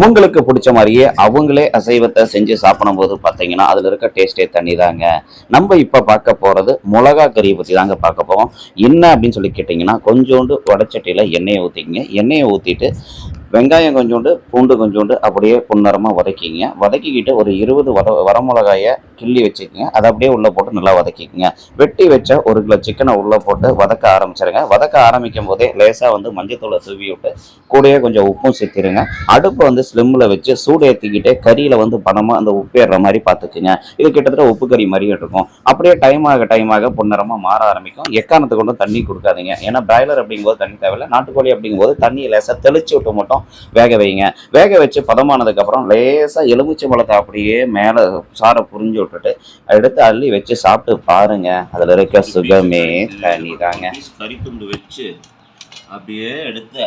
அவங்களுக்கு பிடிச்ச மாதிரியே அவங்களே அசைவத்தை செஞ்சு சாப்பிடும்போது பார்த்தீங்கன்னா அதில் இருக்க டேஸ்டே தண்ணி தாங்க நம்ம இப்போ பார்க்க போகிறது மிளகா கறியை பற்றி தாங்க பார்க்க போகிறோம் என்ன அப்படின்னு சொல்லி கேட்டிங்கன்னா கொஞ்சோண்டு வடச்சட்டியில் எண்ணெயை ஊற்றிக்கிங்க எண்ணெயை ஊற்றிட்டு வெங்காயம் கொஞ்சோண்டு பூண்டு கொஞ்சோண்டு அப்படியே புன்னரமாக வதக்கிங்க. வதக்கிக்கிட்டு ஒரு இருபது வர வரமிளகாயை கிள்ளி வச்சுக்கோங்க. அதை அப்படியே உள்ளே போட்டு நல்லா வதக்கிக்கோங்க. வெட்டி வச்ச ஒரு கிலோ சிக்கனை உள்ளே போட்டு வதக்க ஆரம்பிச்சிருங்க. வதக்க ஆரம்பிக்கும் போதே லேசாக வந்து மஞ்சத்தூளை தூவி விட்டு கூடயே கொஞ்சம் உப்பும் சேர்த்திருங்க. அடுப்பை வந்து ஸ்லிம்மில் வச்சு சூடு ஏற்றிக்கிட்டே கறியில் வந்து பணமாக அந்த உப்பு ஏறுற மாதிரி பார்த்துக்குங்க. இது கிட்டத்தட்ட உப்பு கறி மாதிரியே இருக்கும். அப்படியே டைம் ஆக டைம் ஆக பொன்னரமாக மாற ஆரம்பிக்கும். எக்காரணத்தை கொண்டும் தண்ணி கொடுக்காதீங்க. ஏன்னா பிராய்லர் அப்படிங்கும்போது தண்ணி தேவையில்லை. நாட்டுக்கோழி அப்படிங்கும்போது தண்ணியை லேசாக தெளிச்சு விட்டு மட்டும் வேக வைங்க. வேக வச்சு பதமானதுக்கப்புறம் லேசாக எலுமிச்சை பழத்தை அப்படியே மேலே சாரை புரிஞ்சு விட்டுட்டு எடுத்து அள்ளி வச்சு சாப்பிட்டு பாருங்க. அதில் இருக்க சுகமே தனி தாங்க கறி துண்டு வச்சு அப்படியே எடுத்து